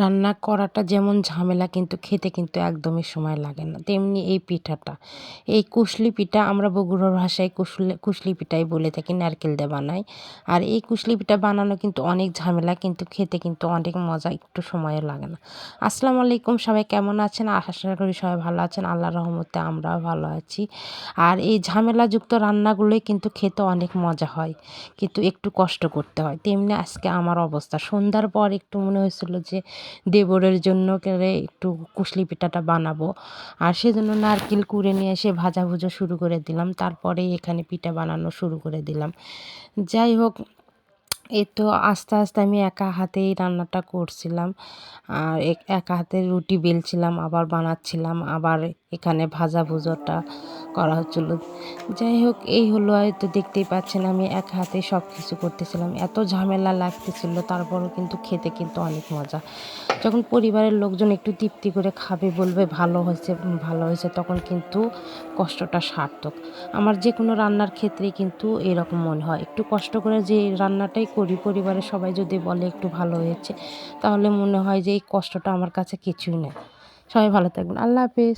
রান্না করাটা যেমন ঝামেলা, কিন্তু খেতে কিন্তু একদমই সময় লাগে না। তেমনি এই পিঠাটা। এই কুশলি পিঠা আমরা বগুড়ার ভাষায় কুশলি কুশলি পিঠাই বলে থাকি, নারকেল দিয়ে বানাই। আর এই কুশলি পিঠা বানানো কিন্তু অনেক ঝামেলা, কিন্তু খেতে কিন্তু অনেক মজা, একটু সময়ও লাগে না। আসসালামু আলাইকুম, সবাই কেমন আছেন? আশা করি সবাই ভালো আছেন। আল্লাহ রহমতে আমরাও ভালো আছি। আর এই ঝামেলাযুক্ত রান্নাগুলোই কিন্তু খেতে অনেক মজা হয়, কিন্তু একটু কষ্ট করতে হয়। তেমনি আজকে আমার অবস্থা। সন্ধ্যার পর একটু মনে হয়েছিল যে দেবরের জন্য করে একটু কুশলি পিঠাটা বানাবো। আর সেজন্য নারকেল কুড়ে নিয়ে এসে ভাজা ভুজা শুরু করে দিলাম। তারপরে এখানে পিঠা বানানো শুরু করে দিলাম। যাই হোক, এ তো আস্তে আস্তে আমি একা হাতেই রান্নাটা করছিলাম। আর একা হাতে রুটি বেলছিলাম, আবার বানাচ্ছিলাম। আবার এখানে ভাজা ভুজোটা করা হচ্ছিল। যাই হোক, এই হলো হয়তো দেখতেই পাচ্ছেন আমি এক হাতে সব কিছু করতেছিলাম। এত ঝামেলা লাগতেছিল, তারপরও কিন্তু খেতে কিন্তু অনেক মজা। যখন পরিবারের লোকজন একটু তৃপ্তি করে খাবে, বলবে ভালো হয়েছে ভালো হয়েছে, তখন কিন্তু কষ্টটা সার্থক। আমার যে কোনো রান্নার ক্ষেত্রেই কিন্তু এরকম মনে হয়। একটু কষ্ট করে যে রান্নাটাই করি, পরিবারের সবাই যদি বলে একটু ভালো হয়েছে, তাহলে মনে হয় যে এই কষ্টটা আমার কাছে কিছুই নেই সবাই ভালো থাকবেন। আল্লাহ হাফিজ।